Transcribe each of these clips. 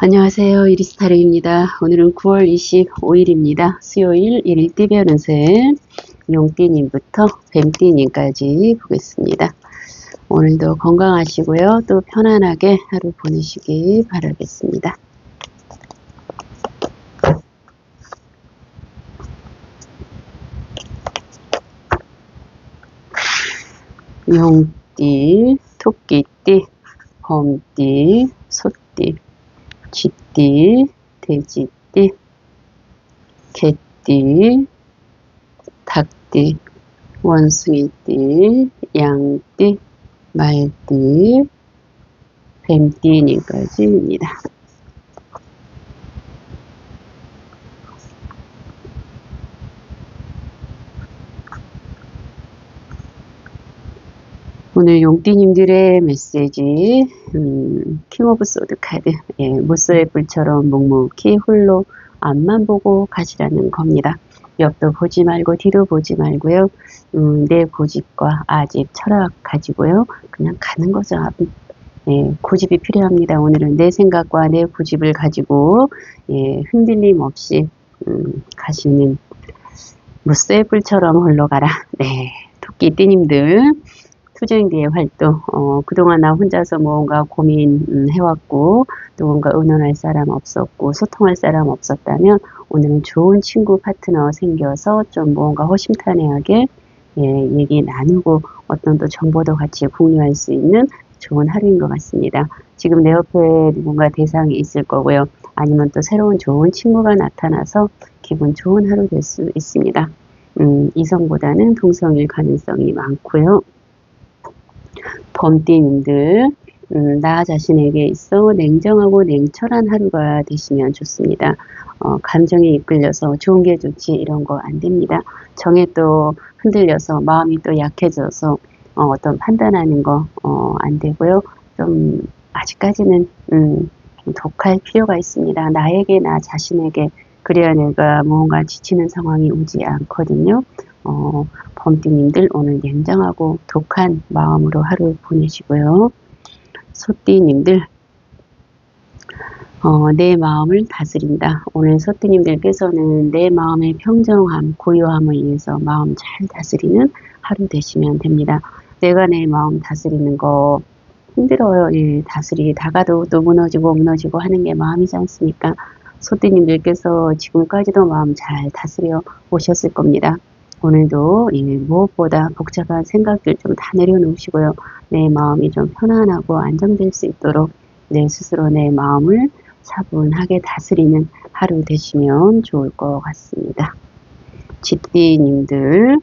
안녕하세요. 이리스타르입니다. 오늘은 9월 25일입니다. 수요일 1일 띠별 운세 용띠님부터 뱀띠님까지 보겠습니다. 오늘도 건강하시고요. 또 편안하게 하루 보내시기 바라겠습니다. 용띠, 토끼띠, 범띠, 소띠, 쥐띠, 돼지띠, 개띠, 닭띠, 원숭이띠, 양띠, 말띠, 뱀띠님까지입니다. 오늘 용띠님들의 메시지 음, 킹 오브 소드 카드 예, 무쏘의 불처럼 묵묵히 홀로 앞만 보고 가시라는 겁니다. 옆도 보지 말고 뒤도 보지 말고요. 음, 내 고집과 아집 철학 가지고요. 그냥 가는 거죠. 예, 고집이 필요합니다. 오늘은 내 생각과 내 고집을 가지고 예, 흔들림 없이 음, 가시는 무쇠 불처럼 홀로 가라. 네, 토끼띠님들 투쟁대의 활동, 어, 그동안 나 혼자서 뭔가 고민해왔고, 또 뭔가 의논할 사람 없었고, 소통할 사람 없었다면, 오늘은 좋은 친구 파트너 생겨서 좀 뭔가 허심탄회하게, 예, 얘기 나누고, 어떤 또 정보도 같이 공유할 수 있는 좋은 하루인 것 같습니다. 지금 내 옆에 누군가 대상이 있을 거고요. 아니면 또 새로운 좋은 친구가 나타나서 기분 좋은 하루 될 수 있습니다. 음, 이성보다는 동성일 가능성이 많고요. 범띠님들 음, 나 자신에게 있어 냉정하고 냉철한 하루가 되시면 좋습니다. 어, 감정에 이끌려서 좋은 게 좋지 이런 거 안 됩니다. 정에 또 흔들려서 마음이 또 약해져서 어, 떤 판단하는 거안 어, 되고요. 좀 아직까지는 음, 독할 필요가 있습니다. 나에게 나 자신에게 그래야 내가 무언가 지치는 상황이 오지 않거든요. 어, 범띠님들 오늘 냉정하고 독한 마음으로 하루 보내시고요. 소띠님들 어, 내 마음을 다스린다. 오늘 소띠님들께서는 내 마음의 평정함, 고요함을 위해서 마음 잘 다스리는 하루 되시면 됩니다. 내가 내 마음 다스리는 거 힘들어요. 예, 다스리 다가도 또 무너지고 무너지고 하는 게 마음이지 않습니까? 소띠님들께서 지금까지도 마음 잘 다스려 오셨을 겁니다. 오늘도 예, 무엇보다 복잡한 생각들 좀 다 내려놓으시고요. 내 마음이 좀 편안하고 안정될 수 있도록 내 스스로 내 마음을 차분하게 다스리는 하루 되시면 좋을 것 같습니다. 집디님들,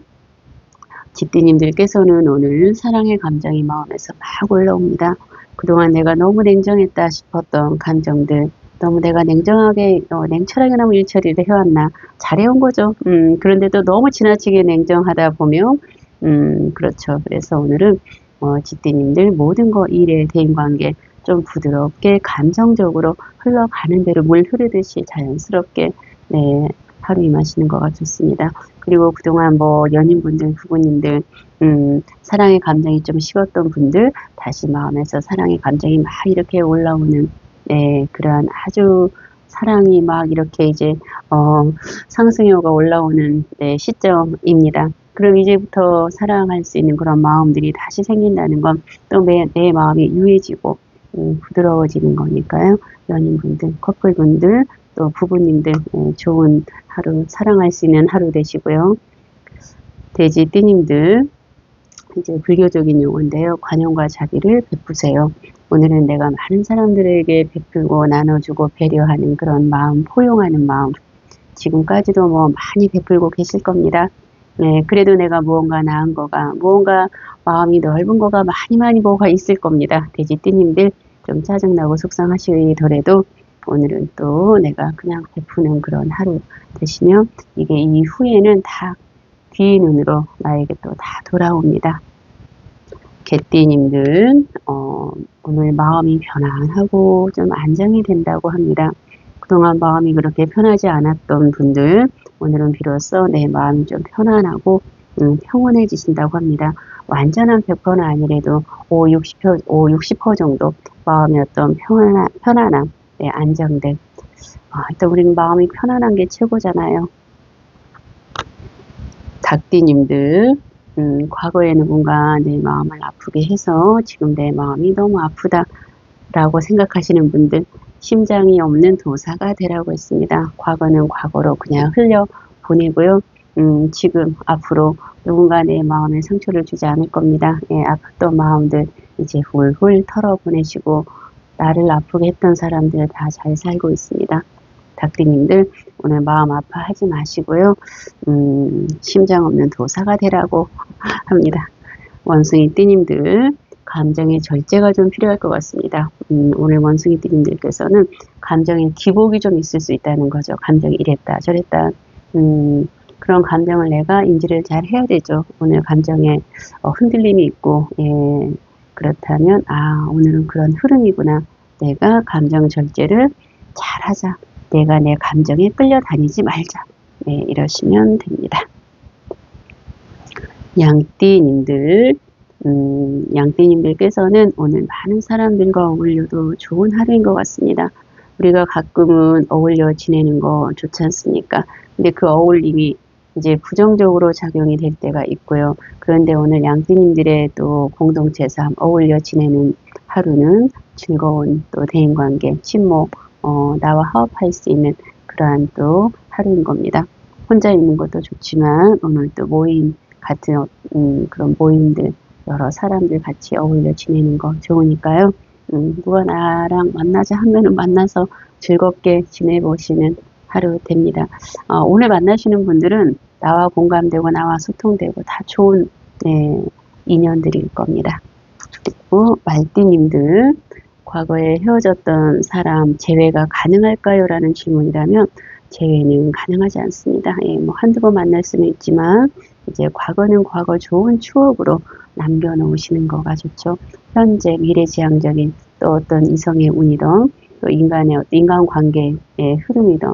집디님들께서는 오늘 사랑의 감정이 마음에서 막 올라옵니다. 그동안 내가 너무 냉정했다 싶었던 감정들, 너무 내가 냉정하게 어, 냉철하게 너무 일 처리를 해왔나 잘해온 거죠. 음, 그런데도 너무 지나치게 냉정하다 보면 음, 그렇죠. 그래서 오늘은 어, 집디님들 모든 거 일에 대인관계 좀 부드럽게 감정적으로 흘러가는 대로 물 흐르듯이 자연스럽게 네, 하루 임하시는 거가 좋습니다. 그리고 그동안 뭐 연인분들, 부부님들, 음, 사랑의 감정이 좀 식었던 분들, 다시 마음에서 사랑의 감정이 막 이렇게 올라오는 네, 그러한 아주 사랑이 막 이렇게 이제 어, 상승효가 올라오는 네, 시점입니다. 그럼 이제부터 사랑할 수 있는 그런 마음들이 다시 생긴다는 건 또내 마음이 유해지고 음, 부드러워지는 거니까요. 연인분들, 커플분들, 또 부부님들 네, 좋은 하루 사랑할 수 있는 하루 되시고요. 돼지 띠님들 이제 불교적인 용어인데요. 관용과 자비를 베푸세요. 오늘은 내가 많은 사람들에게 베풀고 나눠주고 배려하는 그런 마음, 포용하는 마음. 지금까지도 뭐 많이 베풀고 계실 겁니다. 네, 그래도 내가 무언가 나은 거가, 무언가 마음이 넓은 거가 많이 많이 뭐가 있을 겁니다. 돼지띠님들 좀 짜증나고 속상하시더라도 오늘은 또 내가 그냥 베푸는 그런 하루 되시면 이게 이후에는 다 귀의 눈으로 나에게 또 다 돌아옵니다. 개띠님들 어, 오늘 마음이 편안하고 좀 안정이 된다고 합니다. 그동안 마음이 그렇게 편하지 않았던 분들 오늘은 비로소 내 마음이 좀 편안하고 음, 평온해지신다고 합니다. 완전한 100%는 아니래도 5, 60%, 5, 60% 정도 마음의 어떤 편안함, 편안함 네, 안정됨. 아, 일단 우리는 마음이 편안한 게 최고잖아요. 닭띠님들, 음, 과거에 누군가 내 마음을 아프게 해서 지금 내 마음이 너무 아프다 라고 생각하시는 분들, 심장이 없는 도사가 되라고 했습니다. 과거는 과거로 그냥 흘려 보내고요. 음, 지금 앞으로 누군가 내 마음에 상처를 주지 않을 겁니다. 예, 아팠던 마음들 이제 훌훌 털어보내시고 나를 아프게 했던 사람들 다 잘 살고 있습니다. 닭띠님들 오늘 마음 아파하지 마시고요. 음, 심장 없는 도사가 되라고 합니다. 원숭이 띠님들 감정의 절제가 좀 필요할 것 같습니다. 음, 오늘 원숭이 띠님들께서는 감정의 기복이 좀 있을 수 있다는 거죠. 감정이 이랬다 저랬다 음, 그런 감정을 내가 인지를 잘 해야 되죠. 오늘 감정에 어, 흔들림이 있고 예, 그렇다면 아 오늘은 그런 흐름이구나. 내가 감정 절제를 잘하자. 내가 내 감정에 끌려다니지 말자. 네, 이러시면 됩니다. 양띠님들, 음, 양띠님들께서는 오늘 많은 사람들과 어울려도 좋은 하루인 것 같습니다. 우리가 가끔은 어울려 지내는 거 좋지 않습니까? 근데 그 어울림이 이제 부정적으로 작용이 될 때가 있고요. 그런데 오늘 양띠님들의 또 공동체 삶, 어울려 지내는 하루는 즐거운 또 대인관계, 친목, 어, 나와 화합할 수 있는 그러한 또 하루인 겁니다. 혼자 있는 것도 좋지만 오늘 또 모임 같은 음, 그런 모임들 여러 사람들 같이 어울려 지내는 거 좋으니까요. 음, 누가 나랑 만나자 하면은 만나서 즐겁게 지내보시는 하루 됩니다. 어, 오늘 만나시는 분들은 나와 공감되고 나와 소통되고 다 좋은 네, 인연들일 겁니다. 그리고 말띠님들 과거에 헤어졌던 사람 재회가 가능할까요? 라는 질문이라면 재회는 가능하지 않습니다. 예, 뭐 한두 번 만날 수는 있지만 이제 과거는 과거 좋은 추억으로 남겨놓으시는 거가 좋죠. 현재 미래지향적인 또 어떤 이성의 운이든 또 인간의 인간관계의 흐름이든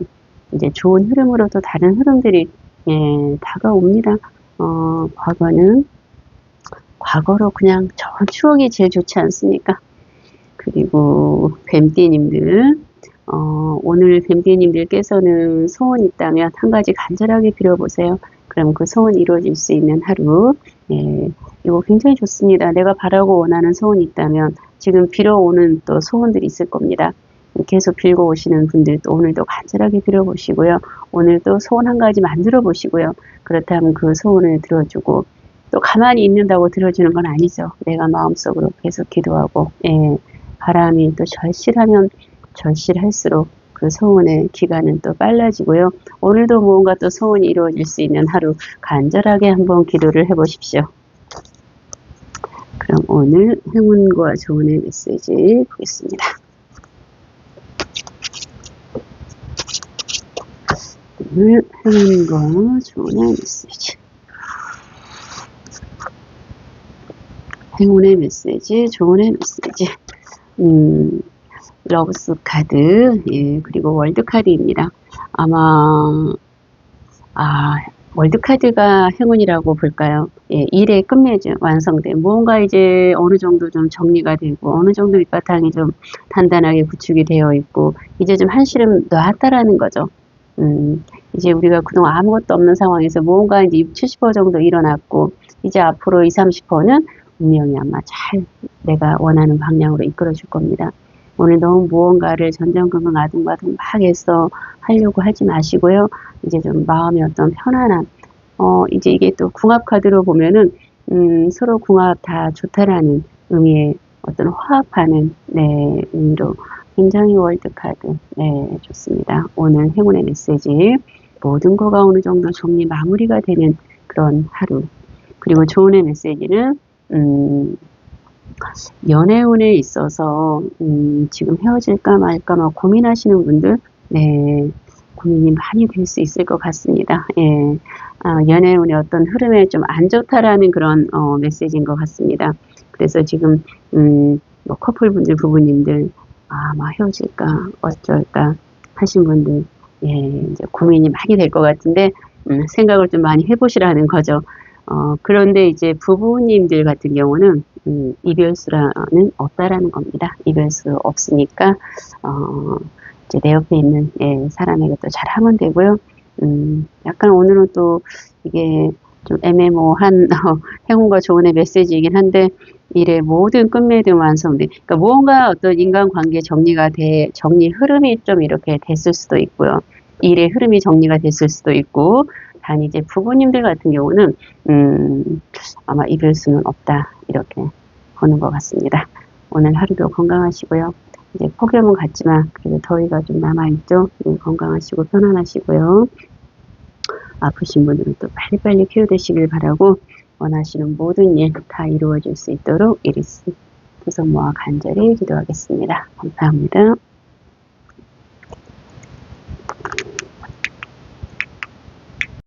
이제 좋은 흐름으로 도 다른 흐름들이 예, 다가옵니다. 어, 과거는 과거로 그냥 저 추억이 제일 좋지 않습니까? 그리고 뱀띠님들, 어, 오늘 뱀띠님들께서는 소원 있다면 한 가지 간절하게 빌어보세요. 그럼 그 소원 이루어질 수 있는 하루. 예, 이거 굉장히 좋습니다. 내가 바라고 원하는 소원이 있다면 지금 빌어오는 또 소원들이 있을 겁니다. 계속 빌고 오시는 분들도 오늘도 간절하게 빌어보시고요. 오늘도 소원 한 가지 만들어 보시고요. 그렇다면 그 소원을 들어주고 또 가만히 있는다고 들어주는 건 아니죠. 내가 마음속으로 계속 기도하고 예, 바람이 또 절실하면 절실할수록 그 소원의 기간은 또 빨라지고요. 오늘도 무언가 또 소원이 이루어질 수 있는 하루 간절하게 한번 기도를 해보십시오. 그럼 오늘 행운과 조언의 메시지 보겠습니다. 오늘 행운과 조언의 메시지 행운의 메시지, 조언의 메시지 음, 러브스 카드, 예, 그리고 월드 카드입니다. 아마, 아, 월드 카드가 행운이라고 볼까요? 예, 일의 끝맺음, 완성된, 무언가 이제 어느 정도 좀 정리가 되고, 어느 정도 밑바탕이 좀 단단하게 구축이 되어 있고, 이제 좀 한시름 놨다라는 거죠. 음, 이제 우리가 그동안 아무것도 없는 상황에서 무언가 이제 70% 정도 일어났고, 이제 앞으로 20, 30%는 분명히 아마 잘 내가 원하는 방향으로 이끌어 줄 겁니다. 오늘 너무 무언가를 전전긍긍 아둥바둥 막 해서 하려고 하지 마시고요. 이제 좀 마음의 어떤 편안함. 어, 이제 이게 또 궁합 카드로 보면은, 음, 서로 궁합 다 좋다라는 의미의 어떤 화합하는, 네, 의미로 굉장히 월드카드, 네, 좋습니다. 오늘 행운의 메시지. 모든 거가 어느 정도 정리 마무리가 되는 그런 하루. 그리고 좋은의 메시지는 음, 연애운에 있어서 음, 지금 헤어질까 말까 막 고민하시는 분들 네 고민이 많이 될 수 있을 것 같습니다. 예, 아, 연애운의 어떤 흐름에 좀 안 좋다라는 그런 어, 메시지인 것 같습니다. 그래서 지금 음, 뭐 커플분들 부부님들 아 막 헤어질까 어쩔까 하신 분들 예, 이제 고민이 많이 될 것 같은데 음, 생각을 좀 많이 해보시라는 거죠. 어, 그런데 이제 부부님들 같은 경우는 음, 이별수라는 없다라는 겁니다. 이별수 없으니까 어, 이제 내 옆에 있는 예, 사람에게 또 잘하면 되고요. 음, 약간 오늘은 또 이게 좀 애매모호한 어, 행운과 조언의 메시지이긴 한데 일의 모든 끝맺음 완성돼. 그러니까 무언가 어떤 인간관계 정리가 돼 정리 흐름이 좀 이렇게 됐을 수도 있고요. 일의 흐름이 정리가 됐을 수도 있고 단 이제 부부님들 같은 경우는 음, 아마 이별 수는 없다 이렇게 보는 것 같습니다. 오늘 하루도 건강하시고요. 이제 폭염은 갔지만 그래도 더위가 좀 남아있죠. 네, 건강하시고 편안하시고요. 아프신 분들은 또 빨리빨리 쾌유되시길 바라고 원하시는 모든 일 다 이루어질 수 있도록 이리스 구성모아 간절히 기도하겠습니다. 감사합니다.